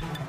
you.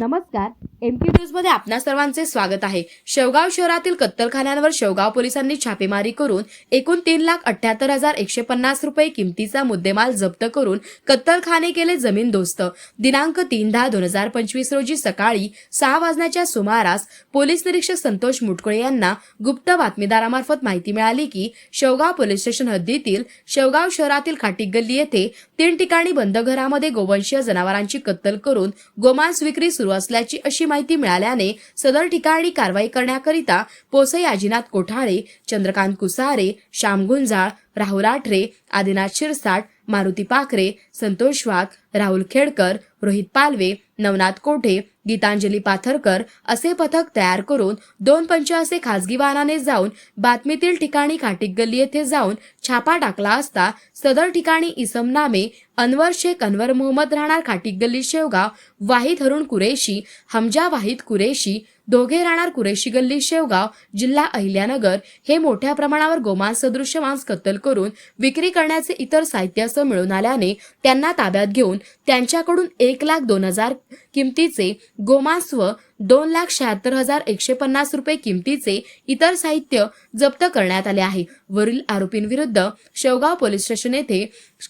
नमस्कार. M P न्यूजमध्ये आपणा सर्वांचे स्वागत आहे. शेवगाव शहरातील कत्तलखान्यांवर शेवगाव पोलिसांनी छापेमारी करून एकूण तीन लाख अठ्याहत्तर हजार एकशे पन्नास रुपये किमतीचा मुद्देमाल जप्त करून कत्तलखाने केले जमीन दोस्त. दिनांक तीन दहा दोन हजार पंचवीस रोजी सकाळी सहा वाजण्याच्या सुमारास पोलीस निरीक्षक संतोष मुटकुळे यांना गुप्त बातमीदारामार्फत माहिती मिळाली की शेवगाव पोलीस स्टेशन हद्दीतील शेवगाव शहरातील खाटीक गल्ली येथे तीन ठिकाणी बंद घरामध्ये गोवंशीय जनावरांची कत्तल करून गोमांस विक्री सुरू असल्याची अशी माहिती मिळाल्याने सदर ठिकाणी कारवाई करण्याकरिता पोसई आजीनाथ कोठाळे चंद्रकांत कुसारे श्याम गुंजाळ राहुल आठरे आदिनाथ शिरसाट मारुती पाखरे संतोष वाघ राहुल खेडकर रोहित पालवे नवनाथ कोठे गीतांजली पाथरकर असे पथक तयार करून दोन पंच असे खासगी वाहनाने जाऊन बातमीतील ठिकाणी खाटीक गल्ली येथे जाऊन छापा टाकला असता सदर ठिकाणी इसम नामे अनवर शेख अनवर मोहम्मद राहणार खाटिक गल्ली शेवगाव वाहिद हरुण कुरेशी हमजा वाहिद कुरेशी दोघे राहणार कुरेशी गल्ली शेवगाव जिल्हा अहिल्यानगर हे मोठ्या प्रमाणावर गोमांस सदृश्य मांस कत्तल करून विक्री करण्याचे इतर साहित्यासह मिळून आल्याने त्यांना ताब्यात घेऊन त्यांच्याकडून एक लाख दोन हजार किमतीचे गोमांस व दोन लाख शहात्तर हजार एकशे पन्नास रुपये किमतीचे इतर साहित्य जप्त करण्यात आले आहे. वरील आरोपींविरुद्ध शेवगाव पोलीस स्टेशन येथे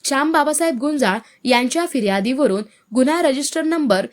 श्याम बाबासाहेब गुंजाळ यांच्या फिर्यादीवरून गुन्हा रजिस्टर नंबर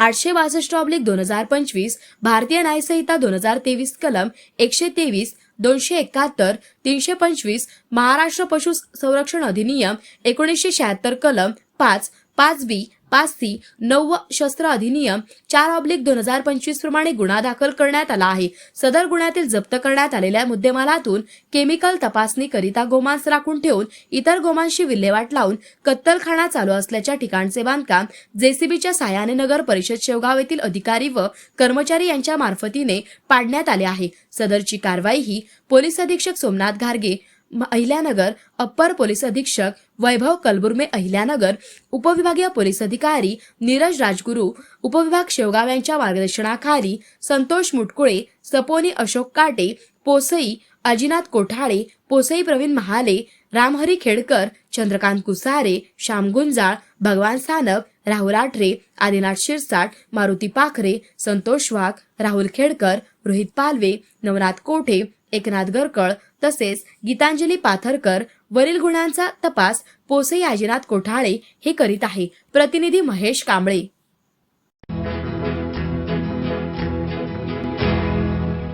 आठशे बासष्ट ऑब्लिक दोन हजार पंचवीस भारतीय न्यायसंहिता दोन हजार तेवीस कलम एकशे तेवीस दोनशे एकाहत्तर तीनशे पंचवीस महाराष्ट्र पशु संरक्षण अधिनियम एकोणीसशे शहात्तर कलम पाच पाच बी पाच सी नऊ शस्त्र अधिनियम चार ऑब्लिक दोन हजार पंचवीस प्रमाणे गुन्हा दाखल करण्यात आला आहे. सदर गुन्ह्यातील जप्त करण्यात आलेल्या मुद्देमालातून केमिकल तपासणी करिता गोमांस राखून ठेवून इतर गोमांशी विल्हेवाट लावून कत्तलखाना चालू असल्याच्या ठिकाणचे बांधकाम जेसीबीच्या सहाय्याने नगर परिषद शेवगाव येथील अधिकारी व कर्मचारी यांच्या मार्फतीने पाडण्यात आले आहे. सदरची कारवाई ही पोलीस अधीक्षक सोमनाथ घारगे अहिल्यानगर अप्पर पोलीस अधीक्षक वैभव कलबुर्मे अहिल्यानगर उपविभागीय पोलीस अधिकारी नीरज राजगुरू उपविभाग शेवगाव यांच्या मार्गदर्शनाखाली संतोष मुटकुळे सपोनी अशोक काटे पोसई अजिनाथ कोठाळे पोसई प्रवीण महाले रामहरी खेडकर चंद्रकांत कुसारे श्याम गुंजाळ भगवान सानप राहुल आठरे आदिनाथ शिरसाट मारुती पाखरे संतोष वाघ राहुल खेडकर रोहित पालवे नवनाथ कोठे एकनाथ गरकळ तसेच गीतांजली पाथरकर वरील गुन्ह्यांचा तपास पोसई आजीनाथ कोठाळे हे करीत आहे. प्रतिनिधी महेश कांबळे.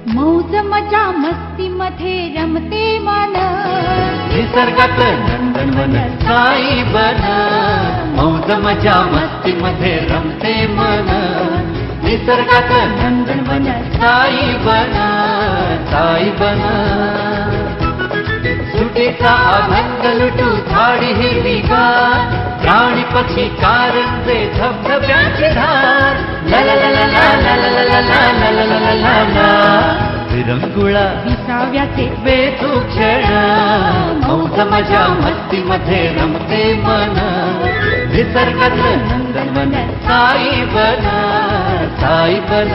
मौज मजा मस्ती मध्ये रमते मन. निसर्गात नंदनवन साई बन. मौज मजा मस्ती मध्ये रमते मन. निसर्गात नंदनवन साई बन. साई बन सुटीचा अभंग लुटू झाडी हिरवी गार प्राणी पक्षी कारंजे धबधब्याची धार ला ला ला ला ला ला ला ला ला ला ला ला विरंगुळा विसाव्याचे बेतू क्षण मौज मजा मस्ती मध्ये रमते मन निसर्गात नंदनवन साई बन साई बन